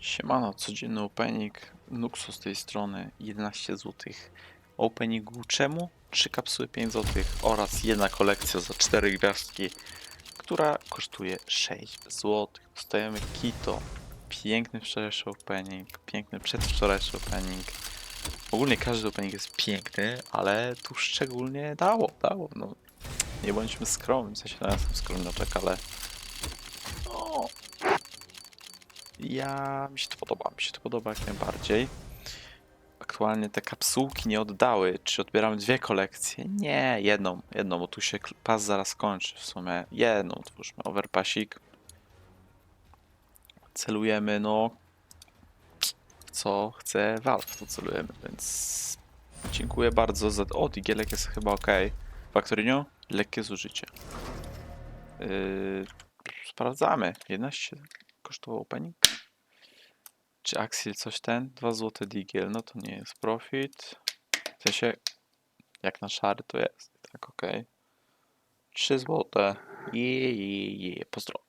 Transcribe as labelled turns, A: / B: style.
A: Siemano, codzienny opening, Nuxu z tej strony, 11 zł. Openingu czemu? 3 kapsuły 5 zł oraz jedna kolekcja za 4 gwiazdki, która kosztuje 6 zł. Dostajemy Kito, piękny wczorajszy opening, piękny przedwczorajszy opening. Ogólnie każdy opening jest piękny, ale tu szczególnie dało, dało, no. Nie bądźmy skromni, w sensie no, ja jestem skromny, tak, ale... No, ja mi się to podoba, mi się to podoba jak najbardziej. Aktualnie te kapsułki nie oddały. Czy odbieramy dwie kolekcje? Nie, jedną, jedną, bo tu się pas zaraz kończy w sumie. Jedną otwórzmy, overpasik. Celujemy, no, co chce Valve, to celujemy, więc dziękuję bardzo za... O, digielek jest chyba ok. Factorinio? Lekkie zużycie. Yy, sprawdzamy. 11 kosztował opening. Czy Axel coś ten? 2 złote digiel, no to nie jest profit. W sensie, jak na szary to jest. Tak, ok. 3 złote. Je, je, je. Pozdro.